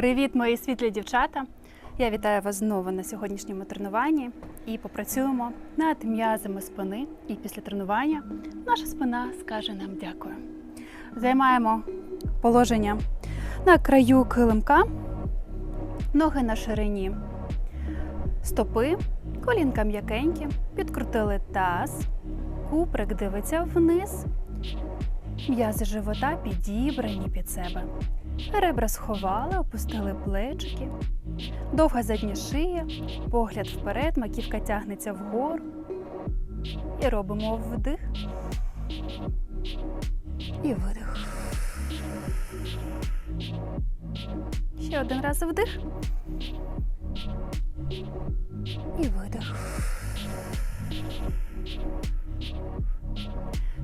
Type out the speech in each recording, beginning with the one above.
Привіт, мої світлі дівчата! Я вітаю вас знову на сьогоднішньому тренуванні і попрацюємо над м'язами спини. І після тренування наша спина скаже нам дякую. Займаємо положення на краю килимка, ноги на ширині стопи, колінка м'якенькі, підкрутили таз, куприк дивиться вниз, м'язи живота підібрані під себе. Ребра сховали, опустили плечики, довга задня шия, погляд вперед, маківка тягнеться вгору. І робимо вдих і видих. Ще один раз вдих. І видих.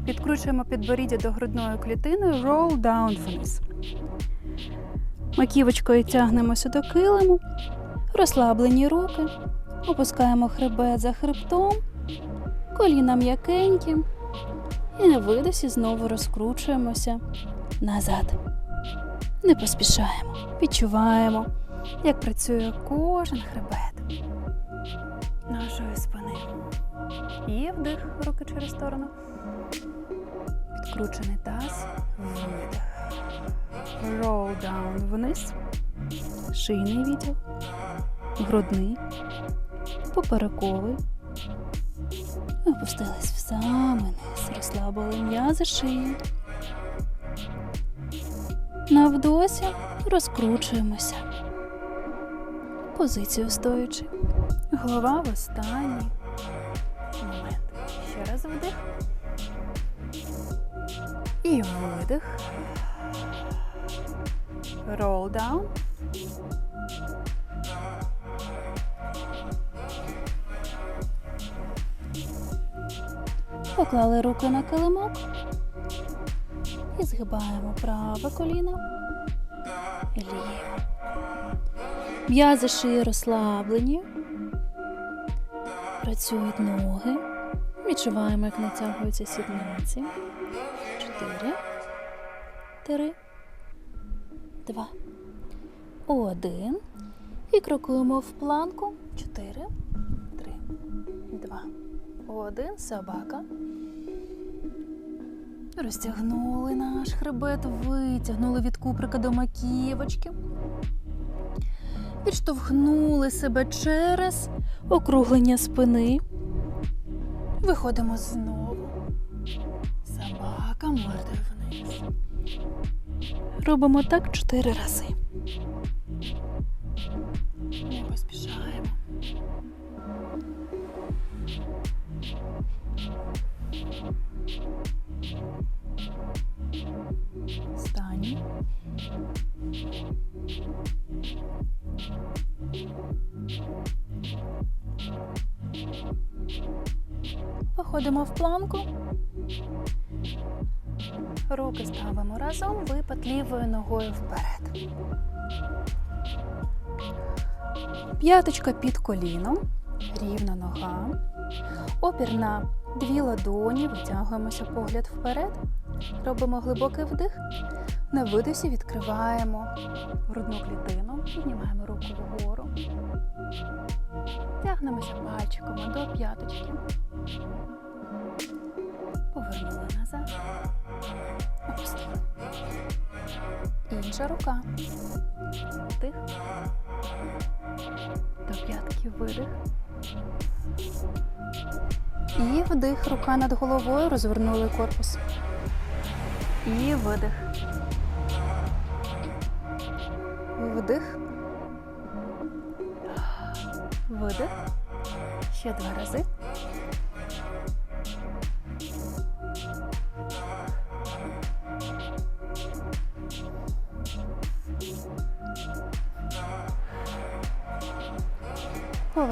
Підкручуємо підборіддя до грудної клітини, roll down вниз. Маківочкою тягнемося до килиму, розслаблені руки, опускаємо хребет за хребтом, коліна м'якенькі. І на видосі знову розкручуємося назад. Не поспішаємо, відчуваємо, як працює кожен хребет нашої спини. І вдих руки через сторону. Підкручений таз, видих. Roll down вниз, шийний відділ, грудний, поперековий. Опустились в самий низ, розслабили м'язи шиї. На вдосі розкручуємося. Позицію стоячи. Голова в останній момент. Ще раз вдих. І видих. Roll down. Поклали руки на килимок і згибаємо праве коліно і. М'язи шиї розслаблені. Працюють ноги. Відчуваємо, як натягуються сідниці. Чотири. Три. Два. Один. І крокуємо в планку. Чотири. Три. Два. Один. Собака. Розтягнули наш хребет, витягнули від куприка до маківочки. Підштовхнули себе через округлення спини. Виходимо знову. Робимо так чотири рази. Не поспішаємо. В планку. Руки ставимо разом, випад лівою ногою вперед. П'яточка під коліном, рівна нога. Опір на дві ладоні, витягуємося погляд вперед. Робимо глибокий вдих. На видосі відкриваємо грудну клітину, піднімаємо руку вгору. Тягнемося пальчиками до п'яточки. Інша рука. Вдих. До п'ятки видих. І вдих. Рука над головою. Розвернули корпус. І видих. Вдих. Видих. Ще два рази.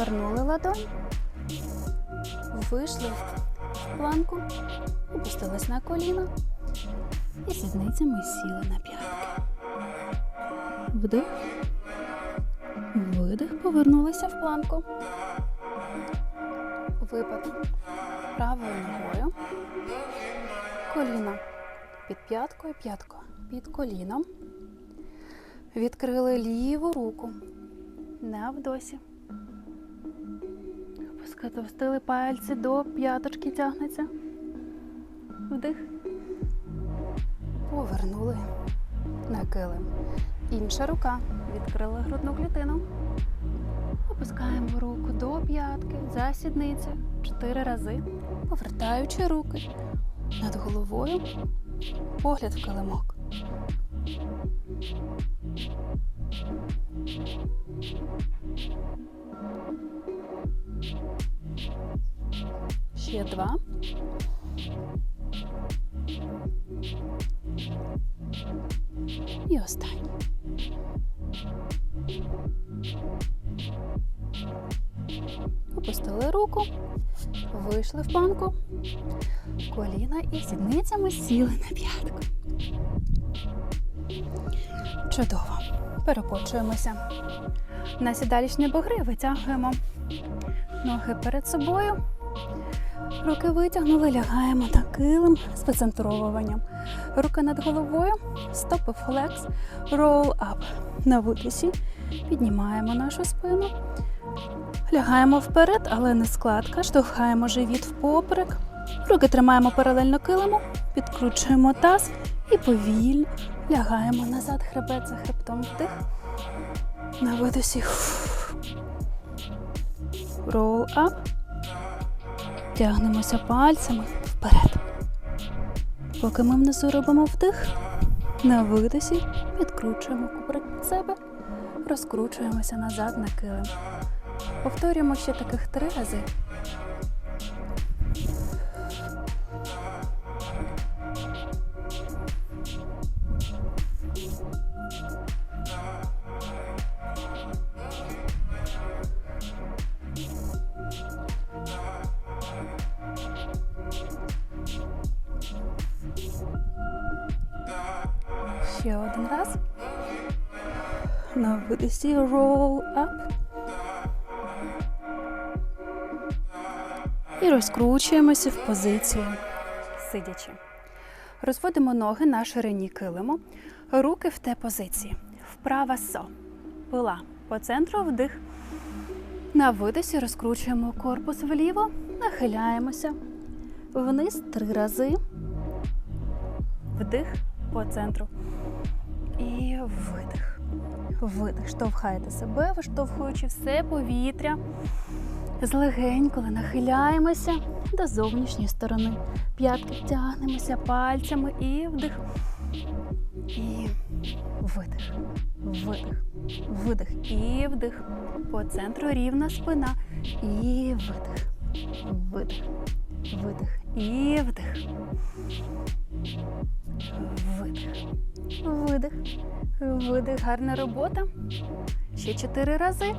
Повернули ладонь. Вийшли в планку, опустились на коліна і сідницями сіли на п'ятки. Вдих. Видих, повернулися в планку. Випад правою ногою. Коліно під п'яткою, п'ятка під коліном. Відкрили ліву руку. На вдосі. Опустили пальці до п'яточки тягнеться. Вдих. Повернули на килим. Інша рука. Відкрили грудну клітину. Опускаємо руку до п'ятки, за сідницю. Чотири рази. Повертаючи руки над головою. Погляд в килимок. Ще два. І останній. Опустили руку, вийшли в банку, коліна і сідницями сіли на п'ятку. Чудово. Перекочуємося. На сідалічні бугри витягуємо ноги перед собою. Руки витягнули, лягаємо на килим з вицентровуванням. Руки над головою, стопи флекс, up. На видосі піднімаємо нашу спину. Лягаємо вперед, але не складка. Штовхаємо живіт впоперек. Руки тримаємо паралельно килиму, підкручуємо таз і повільно лягаємо назад, хребет за хребтом вдих. На. Roll up. Тягнемося пальцями вперед. Поки ми внизу робимо вдих, на видосі підкручуємо кубрик під себе, розкручуємося назад на килим. Повторюємо ще таких три рази. Ще один раз. На видосі roll up. І розкручуємося в позицію сидячи. Розводимо ноги на ширині килиму, руки в те позиції. Вправа со. Пила. По центру вдих. На видосі розкручуємо корпус вліво, нахиляємося. Вниз три рази. Вдих по центру. Видих. Видих. Штовхаєте себе, виштовхуючи все повітря. Злегенько нахиляємося до зовнішньої сторони. П'ятки тягнемося пальцями і вдих. І видих. Видих. Видих. І вдих. По центру рівна спина. І видих. Видих. Видих. І вдих. Видих. Видих. Видих. Гарна робота. Ще чотири рази.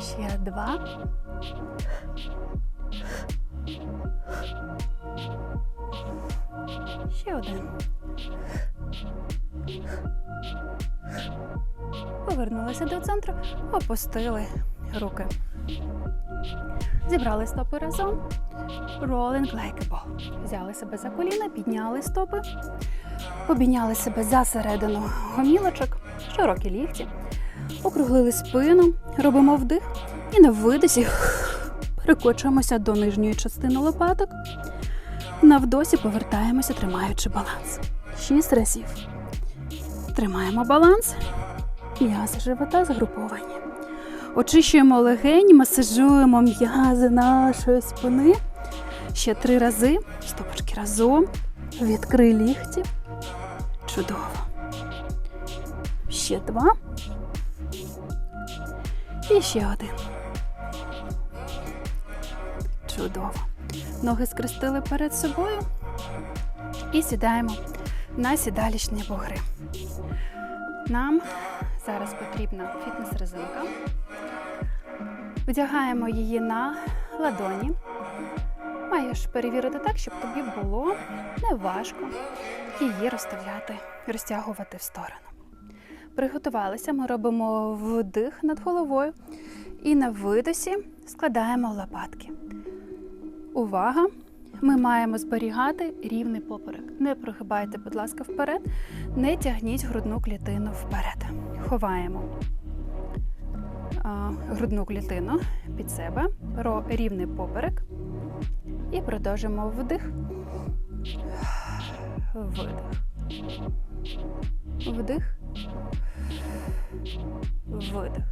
Ще два. Ще один. Повернулися до центру, опустили руки. Зібрали стопи разом. Rolling like a ball. Взяли себе за коліна, підняли стопи, обійняли себе за середину гомілочок, широкі лікті, округлили спину, робимо вдих і на видосі перекочуємося до нижньої частини лопаток. На вдосі повертаємося, тримаючи баланс. Шість разів. Тримаємо баланс. М'язи живота згруповані. Очищуємо легені, масажуємо м'язи нашої спини. Ще три рази. Стопочки разом. Відкрий лікті. Чудово. Ще два. І ще один. Чудово. Ноги скрестили перед собою. І сідаємо на сідалічні бугри. Нам зараз потрібна фітнес-резинка. Вдягаємо її на ладоні. Маєш перевірити так, щоб тобі було неважко її розставляти, розтягувати в сторону. Приготувалися, ми робимо вдих над головою І на видосі складаємо лопатки. Увага! Ми маємо зберігати рівний поперек. Не прогибайте, будь ласка, вперед, не тягніть грудну клітину вперед. Ховаємо грудну клітину під себе, рівний поперек. І продовжимо вдих. Видих. Вдих. Видих.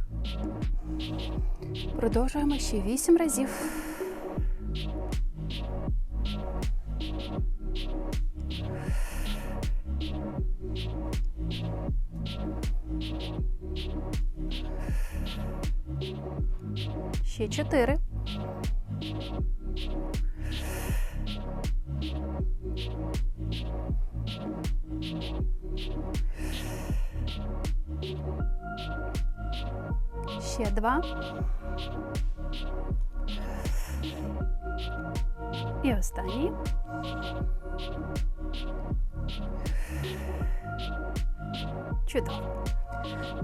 Продовжуємо ще вісім разів. Ще чотири. Ще два. І останній. Чудово.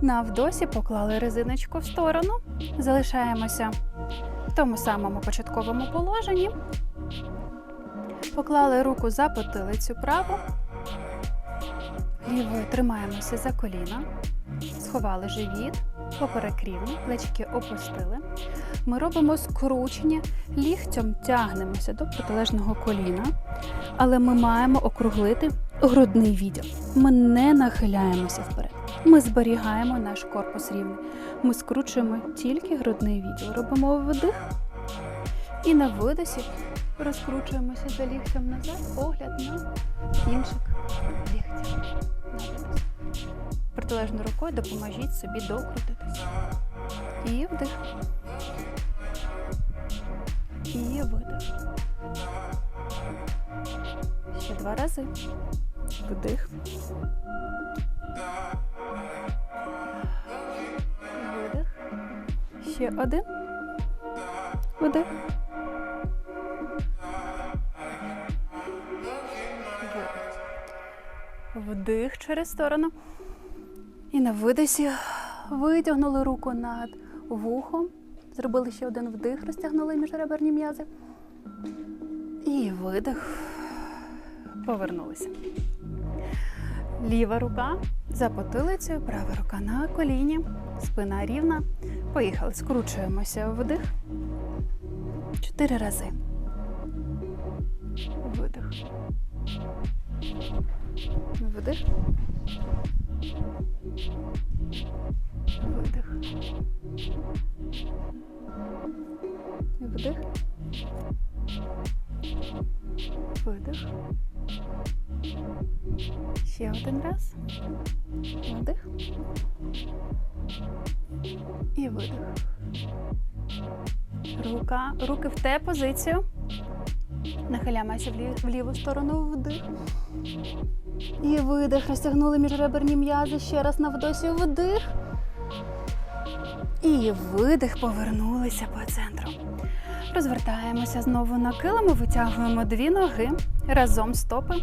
На вдосі поклали резиночку в сторону. Залишаємося в тому самому початковому положенні. Поклали руку за потилицю праву. Лівою тримаємося за коліна. Сховали живіт, поперек рівний, плечики опустили. Ми робимо скручення, ліктем тягнемося до протилежного коліна, але ми маємо округлити грудний відділ. Ми не нахиляємося вперед. Ми зберігаємо наш корпус рівний. Ми скручуємо тільки грудний відділ. Робимо вдих і на видосі розкручуємося за ліктем назад, погляд на кінчик ліктя. Протилежною рукою допоможіть собі докрутитися. І вдих. І видих. Ще два рази. Вдих. Видих. Ще один. Вдих. Вдих через сторону. І на видосі витягнули руку над вухом. Зробили ще один вдих, розтягнули міжреберні м'язи. І видих. Повернулися. Ліва рука за потилицею, права рука на коліні, спина рівна. Поїхали. Скручуємося вдих. Чотири рази. Видих. Вдих. Видих. Вдих. Видих. Ще один раз. Вдих. І видих. Рука, руки в те позицію. Нахиляємося в, лів, в ліву сторону вдих. І видих. Розтягнули міжреберні м'язи. Ще раз на вдосі вдих. І видих. Повернулися по центру. Розвертаємося знову на килиму, витягуємо дві ноги разом стопи.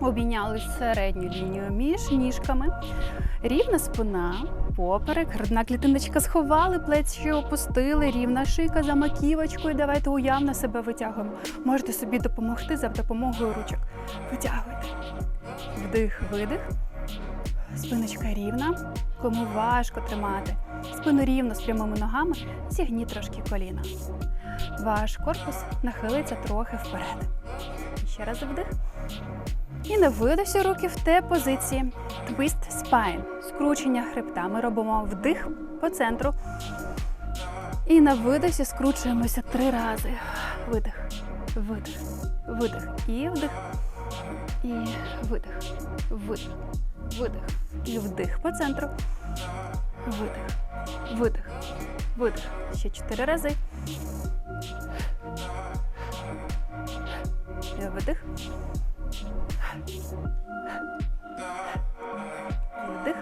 Обійняли середню лінію між ніжками. Рівна спина, поперек, грудна клітиночка сховали, плечі опустили, рівна шийка за маківочкою. Давайте уявно себе витягуємо. Можете собі допомогти за допомогою ручок. Витягуйте. Вдих, видих. Спиночка рівна. Кому важко тримати. Спину рівно з прямими ногами, зігніть трошки коліна. Ваш корпус нахилиться трохи вперед. Ще раз вдих. І на видосі руки в те позиції. Twist spine. Скручення хребта. Ми робимо вдих по центру. І на видосі скручуємося три рази. Видих, видих, видих. І вдих. І видих, видих, видих. І вдих по центру. Видих, видих, видих. Ще чотири рази. І Видих. Вдих.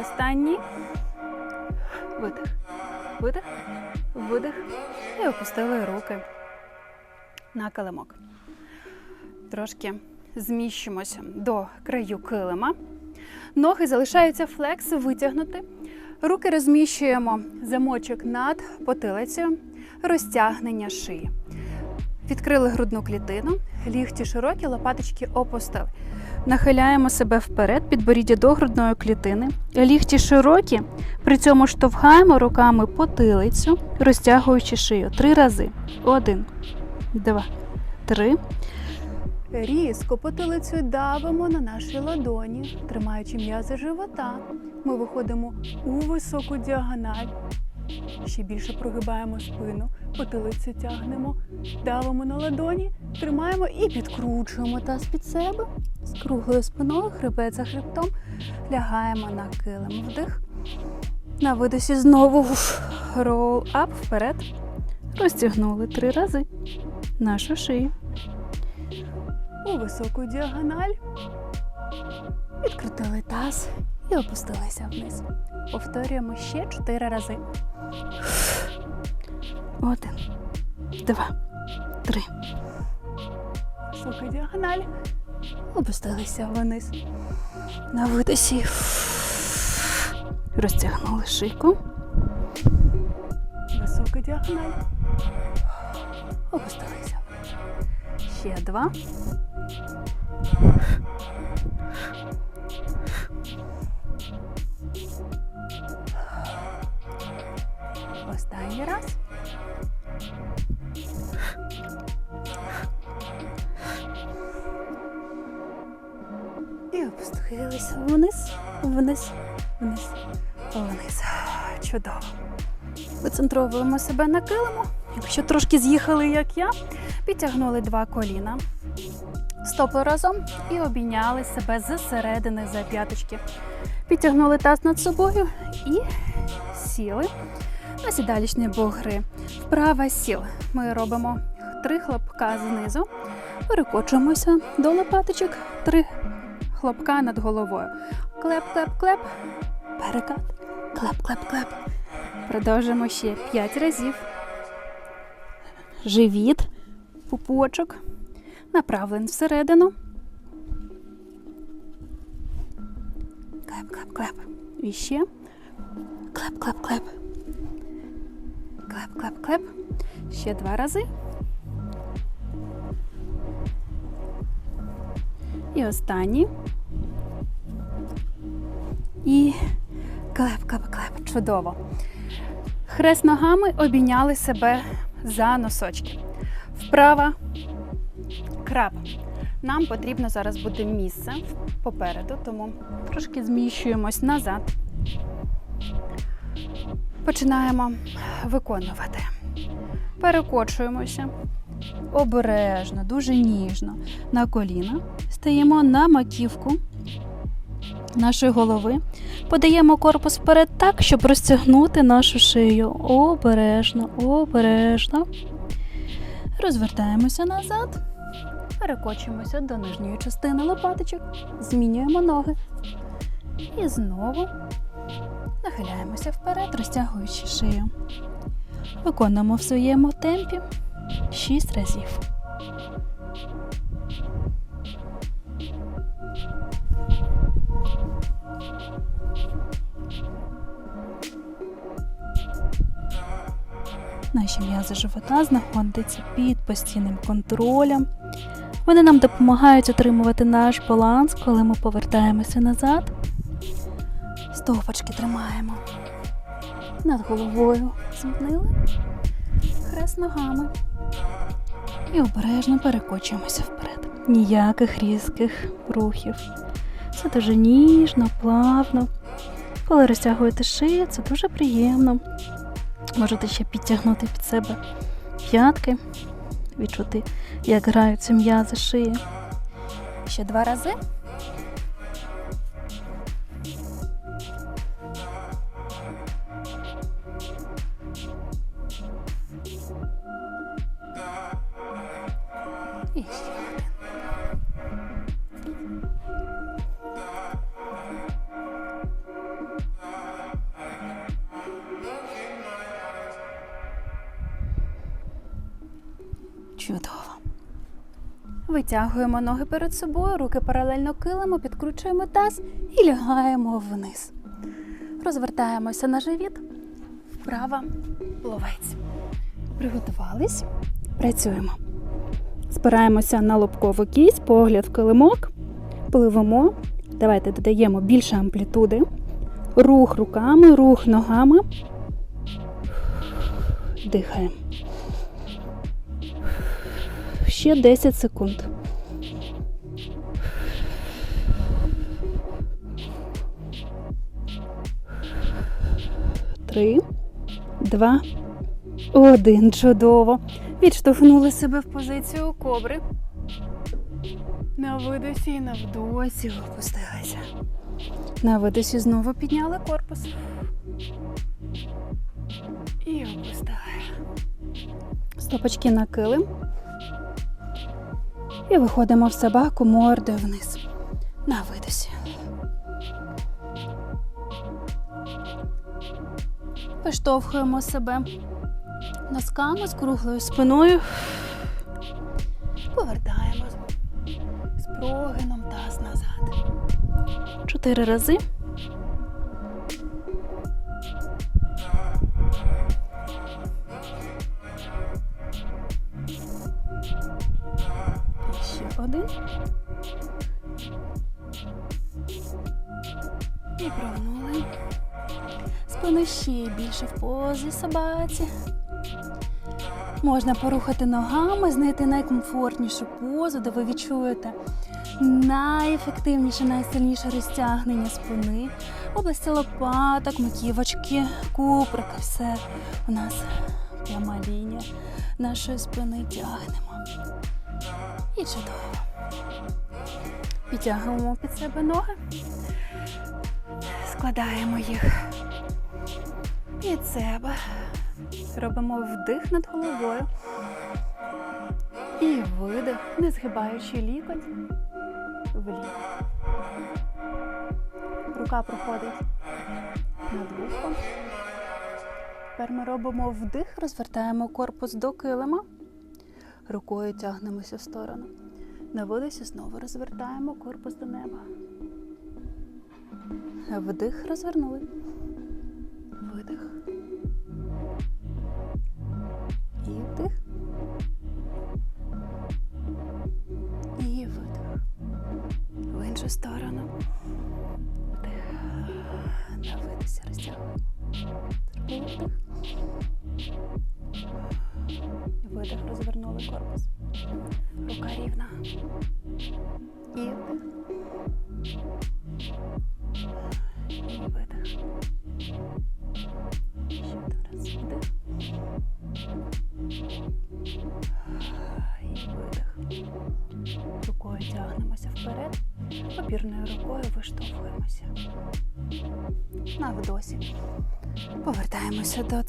Останній. Видих. Видих. Видих. І опустили руки на килимок. Трошки зміщимося до краю килима. Ноги залишаються флекс витягнути. Руки розміщуємо замочок над потилицею, розтягнення шиї. Відкрили грудну клітину, лігті широкі, лопаточки опустили. Нахиляємо себе вперед, підборіддя до грудної клітини. Лігті широкі, при цьому штовхаємо руками потилицю, розтягуючи шию. Три рази. Один, два, три. Різко потилицею давимо на наші ладоні, тримаючи м'язи живота. Ми виходимо у високу діагональ. Ще більше прогибаємо спину, потилицю тягнемо, давимо на ладоні, тримаємо і підкручуємо таз під себе. З круглою спиною, хребет за хребтом, лягаємо на килим. Вдих. На видосі знову рол ап вперед. Розтягнули три рази нашу шию. У високу діагональ. Відкрутили таз і опустилися вниз. Повторюємо ще чотири рази. Один, два, три. Висока діагональ. Опустилися вниз. На видосі. Розтягнули шийку. Висока діагональ. Опустилися. Ще два. Останній раз. І опустилися вниз, вниз, вниз, вниз. Чудово. Вицентровуємо себе на килиму. Якщо трошки з'їхали, як я, підтягнули два коліна. Стопи разом і обійняли себе зсередини за п'яточки. Підтягнули таз над собою і сіли на сідалічні бугри. Вправа сіл. Ми робимо три хлопка знизу, перекочуємося до лопаточок, три хлопка над головою. Клеп, клеп, клеп, перекат, клеп, клеп, клеп. Продовжимо ще п'ять разів. Живіт, пупочок, направлен всередину. Клеп, клеп, клеп. І ще. Клеп, клеп, клеп. Клеп, клеп, клеп. Ще два рази. І останній. І клеп, клеп, клеп. Чудово. Хрест ногами обійняли себе за носочки. Вправа краб. Нам потрібно зараз буде місце попереду, тому трошки зміщуємось назад. Починаємо виконувати. Перекочуємося обережно, дуже ніжно на коліна. Стаємо на маківку нашої голови. Подаємо корпус вперед так, щоб розтягнути нашу шию. Обережно, обережно. Розвертаємося назад. Перекочуємося до нижньої частини лопаточок. Змінюємо ноги. І знову нахиляємося вперед, розтягуючи шию. Виконуємо в своєму темпі 6 разів. Наші м'язи живота знаходяться під постійним контролем. Вони нам допомагають отримувати наш баланс, коли ми повертаємося назад. Стопочки тримаємо над головою. Змінили. Хрест ногами. І обережно перекочуємося вперед. Ніяких різких рухів. Це дуже ніжно, плавно. Коли розтягуєте шию, це дуже приємно. Можете ще підтягнути під себе п'ятки, відчути, як граються м'язи шиї. Ще два рази. І ще Витягуємо ноги перед собою, руки паралельно килимо, підкручуємо таз і лягаємо вниз. Розвертаємося на живіт, вправо, пловець. Приготувались, працюємо. Спираємося на лобкову кість, погляд в килимок, пливемо. Давайте додаємо більше амплітуди. Рух руками, рух ногами. Дихаємо. Ще 10 секунд. Три, два, один. Чудово. Відштовхнули себе в позицію кобри. На видосі і на вдосі опустилися. На видосі знову підняли корпус. І опустили. Стопочки на килим. І виходимо в собаку мордою вниз. На видосі. Виштовхуємо себе носками з круглою спиною. Повертаємо з прогином таз назад. Чотири рази. І прогнули. Спину ще більше в позі собаці. Можна порухати ногами, знайти найкомфортнішу позу, де ви відчуєте найефективніше, найсильніше розтягнення спини, області лопаток, маківочки, куприка. Все у нас пряма лінія нашої спини тягнемо. І чудово. Підтягуємо під себе ноги, складаємо їх під себе. Робимо вдих над головою. І видих, не згибаючи лікоть вліво. Рука проходить над вухом. Тепер ми робимо вдих, розвертаємо корпус до килима. Рукою тягнемося в сторону. На видосі знову розвертаємо корпус до неба. Вдих, розвернули. Видих. І вдих. І видих. В іншу сторону. Вдих. На розтягуємо. Зробили вдих. Видих, розвернули корпус.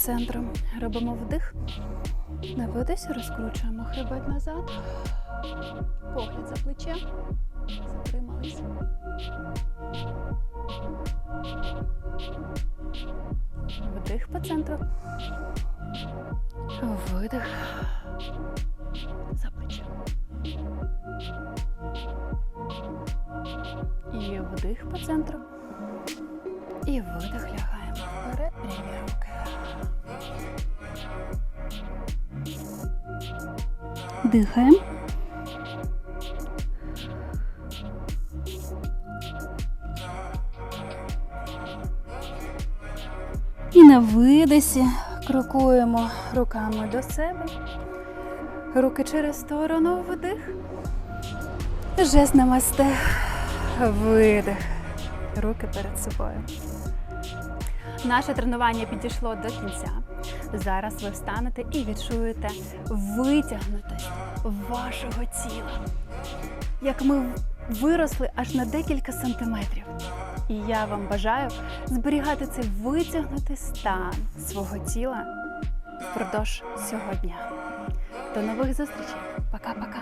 Центру. Робимо вдих. На видосі розкручуємо хребет назад. Погляд за плече. Затрималися. Вдих по центру. Видих. За плече. І вдих по центру. І видих Дихаємо. І на видосі крокуємо руками до себе. Руки через сторону вдих. Жест намасте. Видих. Руки перед собою. Наше тренування підійшло до кінця. Зараз ви встанете і відчуєте витягнутість вашого тіла. Як ми виросли аж на декілька сантиметрів. І я вам бажаю зберігати цей витягнутий стан свого тіла впродовж цього дня. До нових зустрічей. Пока-пока.